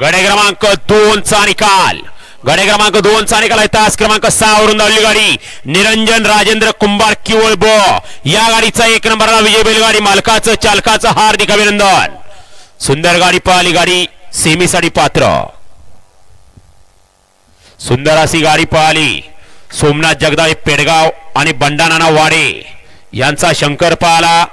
गडे क्रमांक दोनचा निकाल. गडे क्रमांक दोनचा निकाल आहे. तास क्रमांक सहा वरून धावली गाडी. निरंजन राजेंद्र कुंभार किवळ ब. या गाडीचा एक नंबरला विजय बैलगाडी मालकाचं चालकाचं हार्दिक अभिनंदन. सुंदर गाडी पळाली गाडी सेमीसाठी पात्र. सुंदर अशी गाडी पळाली सोमनाथ जगदाळे पेडगाव आणि बंडानाना वाडे यांचा शंकर पळाला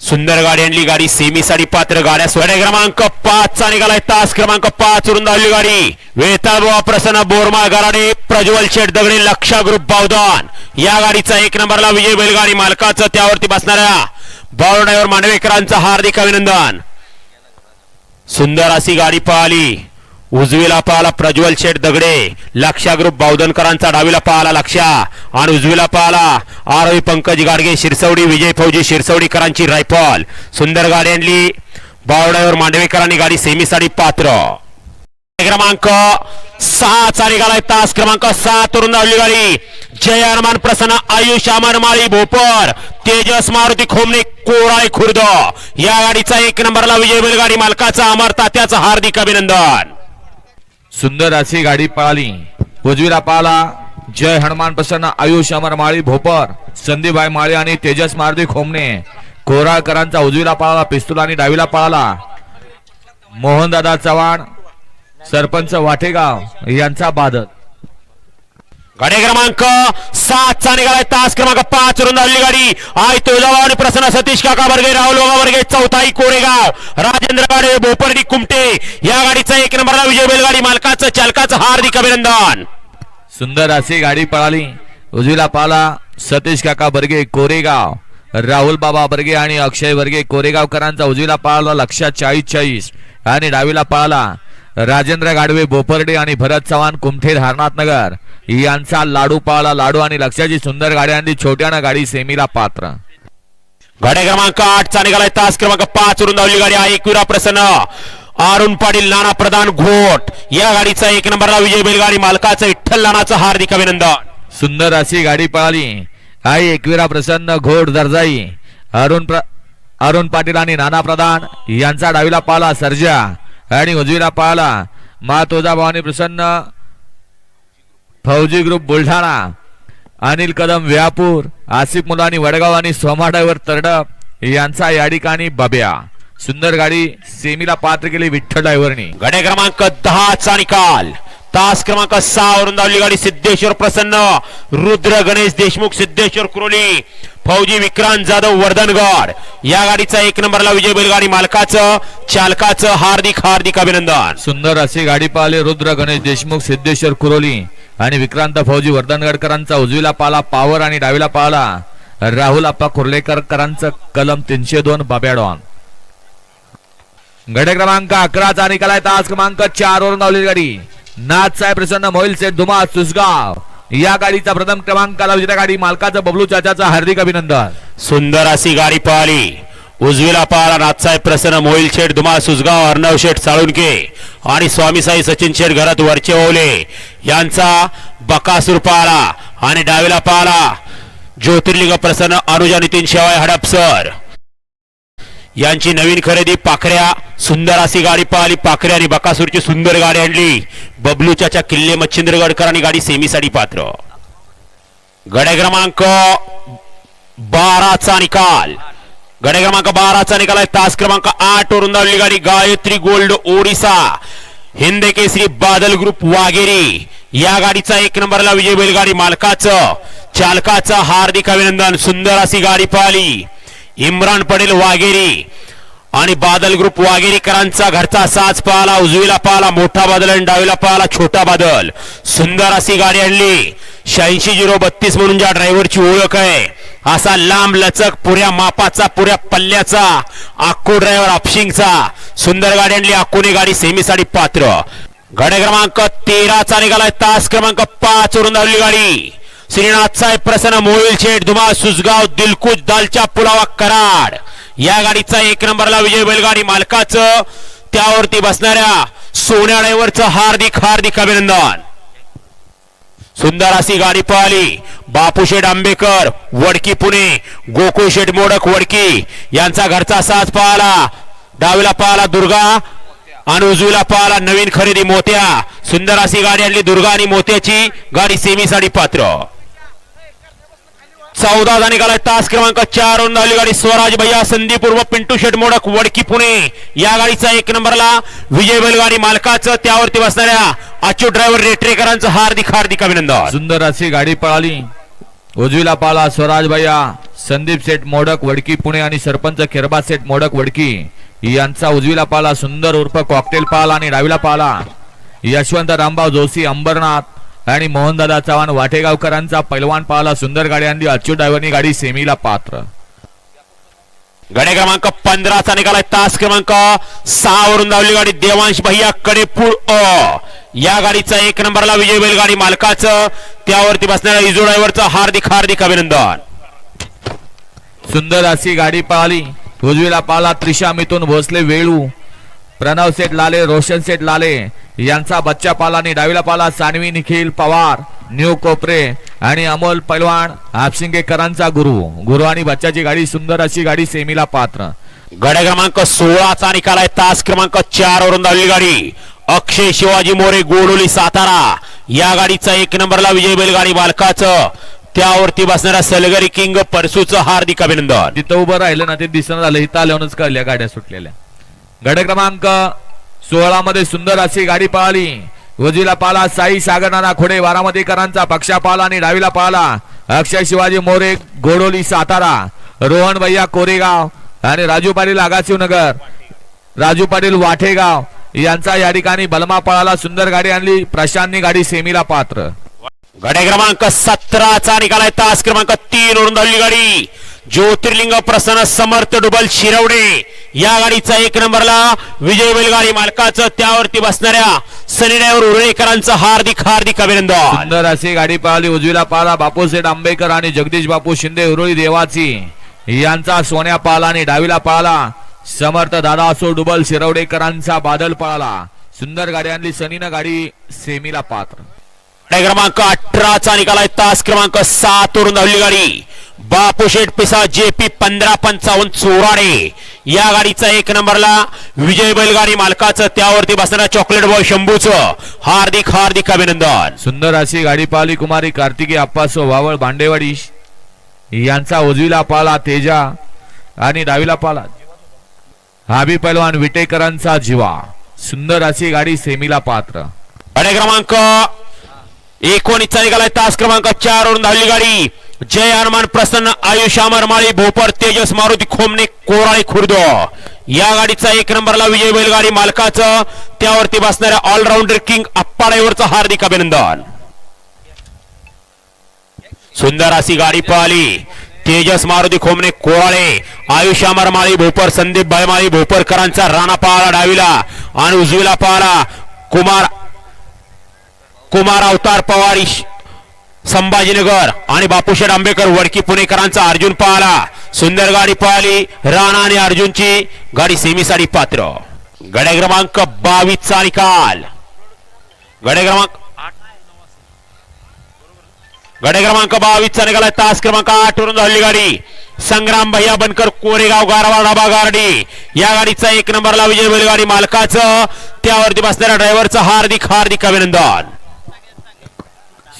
सुंदर गाडी आणली गाडी सेमीसाठी पात्र गाड्या सोडे क्रमांक पाच चा निघालाय तास क्रमांक पाच वरून धावली गाडी. वेताळबुवा प्रसन्न बोरमाळ गराडे प्रज्वल शेठ दगडे लक्षा ग्रुप बावदान. या गाडीचा एक नंबरला विजय बैलगाडी मालकाचं त्यावरती बसणाऱ्या बावळ मांडवेकरांचं हार्दिक अभिनंदन. सुंदर अशी गाडी पळाली उजवीला पाहाला प्रज्वल शेठ दगडे. लक्षा ग्रुप बावधनकरांचा डावीला पाहाला लक्षा. आणि उजवीला पाहाला आरोही पंकज गाडगे शिरसवडी विजय फौजी शिरसवडीकरांची रायफल. सुंदर गाडी आणली. बावड्यावर मांडवेकरांनी गाडी सेमीसाठी पात्र. क्रमांक सहाचा निघालाय तास क्रमांक सात वरून धावली गाडी. जय हनुमान प्रसन्न आयुष अमरमाळी भोपर. तेजस मारुती खोमणे कोराळे खुर्द. या गाडीचा एक नंबरला विजय बैलगाडी मालकाचा अमर तात्याचं हार्दिक अभिनंदन. सुंदर अशी गाडी पळाली. उजवीला पाला. जय हनुमान प्रसन्न. आयुष अमर माळी भोपर. संदीपभाई माळी आणि तेजस मारुती खोमणे. कोराळकरांचा उजवीला पाळाला पिस्तुल आणि डावीला पाळाला मोहनदादा चव्हाण सरपंच वाटेगाव यांचा बादत गाडी क्रमांक सात चा निघालाय तास क्रमांक पाच वरून धावली गाडी. आय तुळजावा आणि प्रसन्न सतीश काका वर्गे राहुल वर्गे चौथाई कोरेगाव. राजेंद्र गाडे भोपर्डी कुमटे. या गाडीचा एक नंबरला विजय बैलगाडी मालकाचं चालकाचं हार्दिक अभिनंदन. सुंदर अशी गाडी पळाली. उजवीला पाला सतीश काका बर्गे कोरेगाव. राहुल बाबा बर्गे आणि अक्षय बर्गे कोरेगावकरांचा उजवीला पाळाला लक्षात चाळीस चाळीस. आणि डावीला पाळाला राजेंद्र गाडवे बोपर्डे आणि भरत चव्हाण कुमठेर हरनाथनगर यांचा लाडू पाळला लाडू आणि लक्षाची सुंदर गाडी आणली छोट्यानं गाडी सेमीला पात्र. गाडी क्रमांक आठ चा निघालाय तास क्रमांक पाच वरून धावली गाडी आहे एकविरा प्रसन्न. अरुण पाटील नाना प्रधान घोट. या गाडीचा एक नंबरला विजय बैलगाडी मालकाचं विठ्ठल नानाचं हार्दिक अभिनंदन. सुंदर अशी गाडी पळाली. आई एकविरा प्रसन्न घोड दर्जाई. अरुण प्र अरुण पाटील आणि नाना प्रधान यांचा डावीला पाला सर्जा. आणि उजवीला पाहला मा तुळजाभवानी प्रसन्न. फौजी ग्रुप बुलढाणा. अनिल कदम व्यापूर. आसिफ मुलानी वडगाव आणि सोमा तरडप. यांचा या ठिकाणी बब्या. सुंदर गाडी सेमीला पात्र केली विठ्ठल ड्रायव्हरनी. गडे क्रमांक दहाचा निकाल. तास क्रमांक सहा वरून धावली गाडी सिद्धेश्वर प्रसन्न. रुद्र गणेश देशमुख सिद्धेश्वर कुरोली फौजी विक्रांत जाधव वर्धनगड. या गाडीचा एक नंबरला विजय बैलगाडी मालकाचं चालकाचं हार्दिक हार्दिक अभिनंदन. सुंदर अशी गाडी पाहले रुद्र गणेश देशमुख सिद्धेश्वर कुरोली आणि विक्रांत फौजी वर्धनगडकरांचा उजवीला पाला पावर आणि डावीला पाला. राहुल आप्पा कुर्लेकरकरांचं कलम तीनशे दोन बाब्याडॉन गडे क्रमांक अकराचा निकाल आहे तास क्रमांक चार वरून धावलेली गाडी. नाथ साहेब प्रसन्न मोहिल सेठ धुमा सुसगाव या गाडीचा प्रथम क्रमांकाला विजेता गाडी मालकाचं बबलू चाचाचं हार्दिक अभिनंदन. सुंदर अशी गाडी पळाली उजवीला पाळा नाथसाहेब प्रसन्न मोहिल शेठ धुमाळ सुसगाव अर्णव शेठ साळुंके आणि स्वामी साई सचिन शेठ घरात वरचे ओवले. यांचा बकासूर पाळा आणि डावीला पाळा ज्योतिर्लिंग प्रसन्न अनुजा नितीन शेवाय हडपसर. यांची नवीन खरेदी पाखऱ्या सुंदर अशी गाडी पळाली पाखऱ्या आणि बकासूरची सुंदर गाडी आणली. बबलूच्या किल्ले मच्छिंद्रगडकरांनी गाडी सेमीसाठी पात्र. गडे क्रमांक बाराचा निकाल. गडे क्रमांक बाराचा निकाल आहे. तास क्रमांक आठ वरून धावली गाडी गायत्री गोल्ड ओडिसा. हिंद केसरी बादल ग्रुप वाघेरी. या गाडीचा एक नंबरला विजय बैलगाडी मालकाचं चालकाचं हार्दिक अभिनंदन. सुंदर अशी गाडी पळाली इम्रान पटेल वाघेरी आणि बादल ग्रुप वाघेरीकरांचा घरचा साज पाहला उजवीला पाहला मोठा बादल आणि डावीला पाहला छोटा बादल. सुंदर अशी गाडी आणली. शहाऐंशी झिरो बत्तीस म्हणून ज्या ड्रायव्हरची ओळख आहे असा लांब लचक पुऱ्या मापाचा पुऱ्या पल्ल्याचा आक्को ड्रायव्हर अपशिंगचा. सुंदर गाडी आणली आक्कोने गाडी सेमीसाठी पात्र. गाडी क्रमांक तेराचा निघालाय तास क्रमांक पाच वरून धावली गाडी. श्रीनाथ साहेब प्रसन्न मोहिल शेठ धुमा सुसगाव दिलकुच दालच्या पुलावा कराड. या गाडीचा एक नंबरला विजय बैलगाडी मालकाचं. त्यावरती बसणाऱ्या सोन्या ड्रायव्हरचं हार्दिक हार्दिक अभिनंदन. सुंदर अशी गाडी पळाली. बापूशेठ आंबेकर वडकी पुणे गोकुळशेठ मोडक वडकी. यांचा घरचा साज पळाला. डावीला पळाला दुर्गा. आणि उजवीला पाला नवीन खरेदी मोत्या. सुंदर अशी गाडी आणली दुर्गा आणि मोत्याची. गाडी सेमीसाठी पात्र. चौदा दा निघालाय. तास क्रमांक चार वरून धावली गाडी. स्वराज भैया संदीप पूर्व पिंटू शेट मोडक वडकी पुणे. या गाडीचा एक नंबरला विजय बैलगाडी मालकाचं. त्यावरती बसणाऱ्या अच्युत ड्रायव्हर रेटरेकरांचं हार्दिक हार्दिक अभिनंदन. सुंदर अशी गाडी पळाली. उजवीला पाला स्वराज भैया संदीप सेठ मोडक वडकी पुणे आणि सरपंच खेरबा सेठ मोडक वडकी. यांचा उजवीला पाला सुंदर उर्फ कॉकटेल पाला आणि डावीला पाला यशवंत रामबाव जोशी अंबरनाथ. आणि मोहनदादा चव्हाण वाटेगावकरांचा पैलवान पाला सुंदर गाडी आणली. अच्युत ड्रायव्हरनी गाडी सेमीला पात्र. गाडी क्रमांक पंधराचा निघालाय तास क्रमांक सहा वरून धावली गाडी देवांश भैया कडेपूर अ. या गाडीचा एक नंबरला विजय बैलगाडी मालकाचं. त्यावरती बसणाऱ्या इजो ड्रायव्हरचं हार्दिक हार्दिक अभिनंदन. सुंदर अशी गाडी पळाली उजवीला पाला त्रिशा मिथून भोसले वेळू. प्रणव सेठ लाले रोशन सेठ लाले यांचा बच्चा पाला आणि डावीला पाला सानवी निखिल पवार न्यू कोपरे आणि अमोल पैलवान हापसिंगेकरांचा गुरु. गुरु आणि बच्चाची गाडी सुंदर अशी गाडी सेमीला पात्र. गाड्या क्रमांक सोळाचा निकाल आहे तास क्रमांक चार वरून धावली गाडी. अक्षय शिवाजी मोरे गोडोली सातारा. या गाडीचा एक नंबरला विजय बैलगाडी मालकाचं. त्यावरती बसणाऱ्या सलगरी किंग परसूचं हार्दिक अभिनंदन. तिथं उभं राहिलं ना ते दिसणं झालं. इथं आल्यावरच कळल्या गाड्या सुटलेल्या. गड क्रमांक सोळा मध्ये सुंदर अशी गाडी पळाली. उजवीला पाला साई सागरनाना खोडे बारामतीकरांचा पक्षा पाला आणि डावीला पाला. अक्षय शिवाजी मोरे गोडोली सातारा रोहन भैया कोरेगाव आणि राजू पाटील आगाशिवनगर राजू पाटील वाठेगाव यांचा या ठिकाणी बलमा पळाला सुंदर गाडी आणली प्रशांतनी गाडी सेमीला पात्र. गाडी क्रमांक सतराचा निकाल आहे. तास क्रमांक तीन वरून धावली गाडी. ज्योतिर्लिंग प्रसन्न समर्थ डुबल शिरवडे या गाडीचा एक नंबरला विजय बैलगाडी मालकाचं त्यावरती बसणाऱ्या सनी ड्रायव्हर उरळेकरांचं हार्दिक हार्दिक अभिनंदन. सुंदर अशी गाडी पळाली उजवीला पाला बापूसेठ आंबेकर आणि जगदीश बापू शिंदे उरुळी देवाची. यांचा सोन्या पाला आणि डावीला पाळाला समर्थ दादा असो डुबल शिरवडेकरांचा बादल पळाला सुंदर गाडी आणली सनीनं गाडी सेमीला पात्र. क्रमांक अठराचा निकाल आहे तास क्रमांक सात वरून धावली गाडी. बापू शेठ पिसा जेपी पंधरा पंचावन्न चोराडे या गाडीचा एक नंबरला विजय बैलगाडी मालकाचं त्यावरती बसणाऱ्या चॉकलेट बॉय शंभूचं. हार्दिक हार्दिक अभिनंदन. सुंदर अशी गाडी पाहिली कुमारी कार्तिकी अप्पासो वावळ भांडेवाडी. यांचा उजवीला पाला तेजा आणि डावीला पाला हाबी पैलवान विटेकरांचा जिवा. सुंदर अशी गाडी सेमीला पात्र. क्रमांक एकोणीसचा निघालाय तास क्रमांक चार वरून धावली गाडी. जय हनुमान प्रसन्न आयुष अमरमाळी भोपर तेजस मारुती खोमने कोराळे खुर्द. या गाडीचा एक नंबरला विजय बैलगाडी मालकाचं. त्यावरती बसणाऱ्या ऑलराऊंडर किंग अप्पाडाईवरचं हार्दिक अभिनंदन. सुंदर अशी गाडी पळाली. तेजस मारुती खोमने कोराळे आयुष अमरमाळी भोपर संदीप बळमाळी भोपरकरांचा राणा पाळा डावीला. आणि उजवीला पाळा कुमार कुमार अवतार पवार संभाजीनगर आणि बापूशेठ आंबेकर वडकी पुणेकरांचा अर्जुन पाहला सुंदर गाडी पळाली. राणा आणि अर्जुनची गाडी सेमीसाठी पात्र. गड्या क्रमांक बावीसचा निकाल. गड्या क्रमांक गडे क्रमांक बावीसचा निघाला तास क्रमांक आठ वरून झाली गाडी. संग्राम भैया बनकर कोरेगाव गारवा ढाबा गारडी या गाडीचा एक नंबरला विजय बैलगाडी मालकाचं. त्यावरती बसणाऱ्या ड्रायव्हरचं हार्दिक हार्दिक अभिनंदन.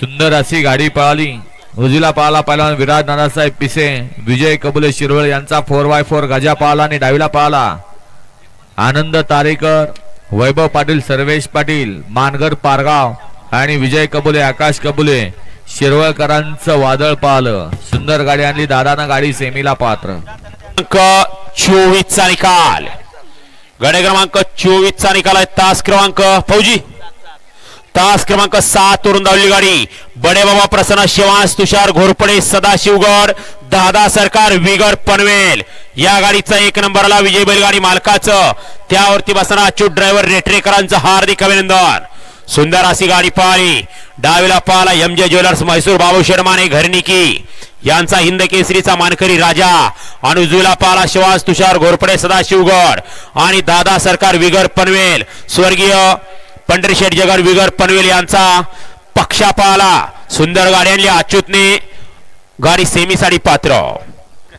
सुंदर अशी गाडी पळाली. उजवीला पाला पाहिला विराज नानासाहेब पिसे विजय कबुले शिरवळ यांचा फोर बाय फोर गजा पाला आणि डावीला पाला आनंद तारेकर वैभव पाटील सर्वेश पाटील मानगर पारगाव आणि विजय कबुले आकाश कबुले शिरवळकरांचं वादळ पाहिलं सुंदर गाडी आणली दादानं गाडी सेमीला पात्र. चोवीसचा निकाल. गडे क्रमांक चोवीसचा निकाल आहे. तास क्रमांक फौजी. तास क्रमांक सात वरून धावली गाडी. बडे बाबा प्रसन्न शिवांश तुषार घोरपडे सदाशिवगड दादा सरकार विगड पनवेल. या गाडीचा एक नंबरला विजय बैलगाडी मालकाचं. त्यावरती बसणारा अच्युत ड्रायव्हर रेटरेकरांचं हार्दिक अभिनंदन. सुंदर अशी गाडी पाहिली डावीला पाहला M J jewellers Mysore Babu शर्माने घरनिकी यांचा हिंद केसरीचा मानकरी राजा. अनुजुला पाला शिवास तुषार घोरपडे सदाशिवगड. आणि दादा सरकार विगर पनवेल. स्वर्गीय पंढरीशेठ जगन विगर पनवेल यांचा पक्षापाला. सुंदर गाड्यांनी अच्युतने गाडी सेमीसाठी पात्र.